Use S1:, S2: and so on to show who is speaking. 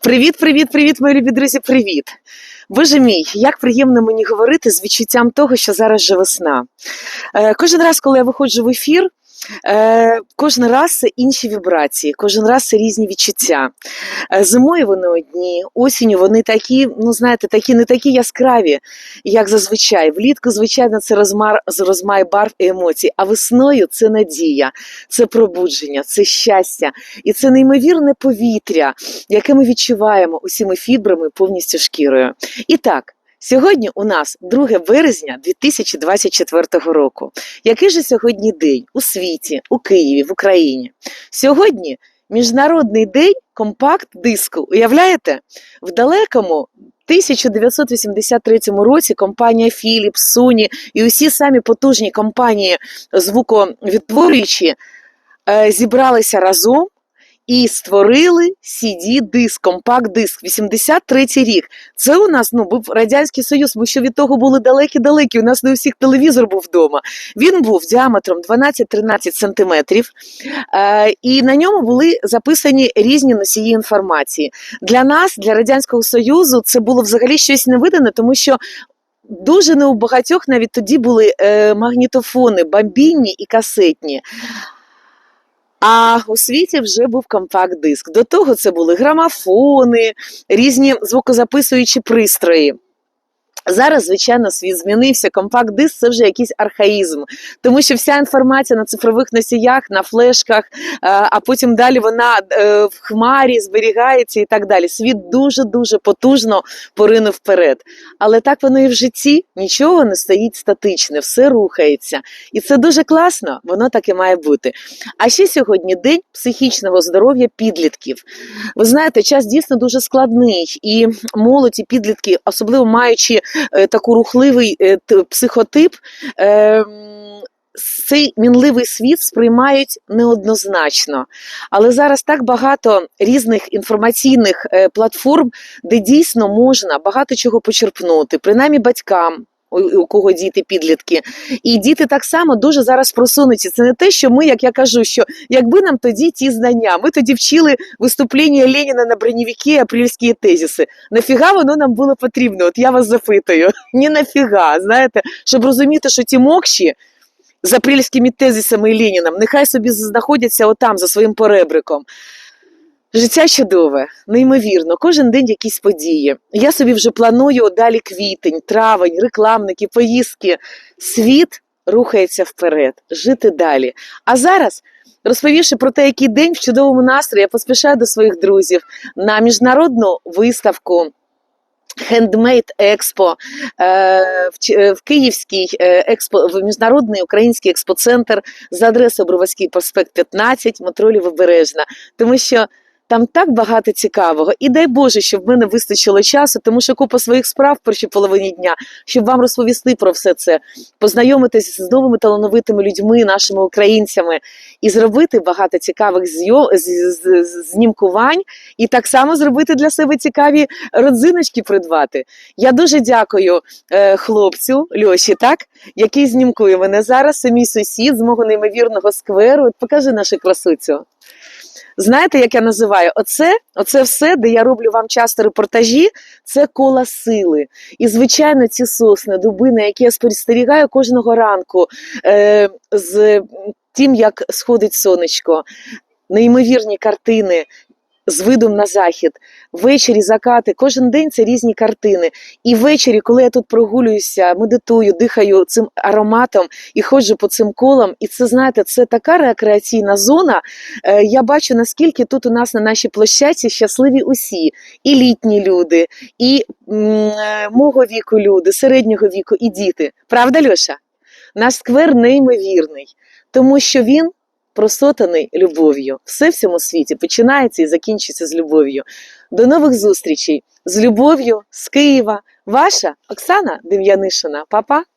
S1: Привіт, привіт, привіт, мої любі друзі, привіт. Боже мій, як приємно мені говорити з відчуттям того, що зараз же весна. Е, кожен раз, коли я виходжу в ефір, е, кожен раз це інші вібрації, кожен раз це різні відчуття. Е, зимою вони одні, осінню вони такі, ну знаєте, такі не такі яскраві, як зазвичай. Влітку, звичайно, це розмар, розмай барв і емоцій, а весною це надія, це пробудження, це щастя. І це неймовірне повітря, яке ми відчуваємо усіми фібрами повністю шкірою. І так. Сьогодні у нас 2 березня 2024 року. Який же сьогодні день у світі, у Києві, в Україні? Сьогодні Міжнародний день компакт-диску. Уявляєте? В далекому 1983 році компанія Philips, Sony і усі самі потужні компанії звуковідтворюючі е, зібралися разом і створили CD-диск, компакт-диск, 83-й рік. Це у нас ну, був Радянський Союз, ми ще від того були далекі-далекі, у нас не у всіх телевізор був вдома. Він був діаметром 12-13 сантиметрів, е, і на ньому були записані різні носії інформації. Для нас, для Радянського Союзу, це було взагалі щось невидане, тому що Дуже не у багатьох навіть тоді були е, магнітофони, бомбінні і касетні. А у світі вже був компакт-диск. До того це були грамофони, різні звукозаписуючі пристрої. Зараз, звичайно, світ змінився. Компакт-диск це вже якийсь архаїзм, тому що вся інформація на цифрових носіях, на флешках, е, а потім далі вона е, в хмарі зберігається і так далі. Світ дуже дуже потужно поринув вперед. Але так воно і в житті нічого не стоїть статичне, все рухається. І це дуже класно, воно так і має бути. А ще сьогодні день психічного здоров'я підлітків. Ви знаєте, час дійсно дуже складний, і молодь і підлітки, особливо маючи таку рухливий е, психотип. Е, цей мінливий світ сприймають неоднозначно. Але зараз так багато різних інформаційних е, платформ, де дійсно можна багато чого почерпнути, принаймні батькам. У кого діти підлітки, і діти так само дуже зараз просунуті. Це не те, що ми, як я кажу, що якби нам тоді ті знання, ми тоді вчили виступлення Леніна на броневіки, апрельські тезиси. Нафіга воно нам було потрібно? От я вас запитую. Ні нафіга, знаєте, щоб розуміти, що ті мокші з апрельськими тезисами і Леніном, нехай собі знаходяться отам за своїм поребриком. Життя чудове, неймовірно, кожен день якісь події. Я собі вже планую далі квітень, травень, рекламники, поїздки. Світ рухається вперед, жити далі. А зараз, розповівши про те, який день в чудовому настрої, я поспішаю до своїх друзів на міжнародну виставку. Handmade Експо е, в, Ч- е, експо в міжнародний український експоцентр за адресою Броварський проспект 15, метро Лівобережна. Тому що там так багато цікавого. І дай Боже, щоб в мене вистачило часу, тому що купа своїх справ в першій половині дня, щоб вам розповісти про все це, познайомитися з новими талановитими людьми, нашими українцями, і зробити багато цікавих знімкувань, і так само зробити для себе цікаві родзиночки придбати. Я дуже дякую е, хлопцю Льоші, так, який знімкує мене зараз. Це мій сусід з мого неймовірного скверу. Покажи нашу красуцю. Знаєте, як я називаю? Оце, оце все, де я роблю вам часто репортажі, це кола сили. І, звичайно, ці сосни, дубини, які я спостерігаю кожного ранку е, з тим, як сходить сонечко, неймовірні картини. З видом на захід, ввечері закати, кожен день це різні картини. І ввечері, коли я тут прогулююся, медитую, дихаю цим ароматом і ходжу по цим колам, і це знаєте, це така рекреаційна зона. Е, Я бачу, наскільки тут у нас на нашій площадці щасливі усі, і літні люди, і е, мого віку люди, середнього віку, і діти. Правда, Льоша? Наш сквер неймовірний, тому що він просотаний любов'ю. Все в цьому світі починається і закінчується з любов'ю. До нових зустрічей з любов'ю з Києва. Ваша Оксана Дем'янишина. Па-па!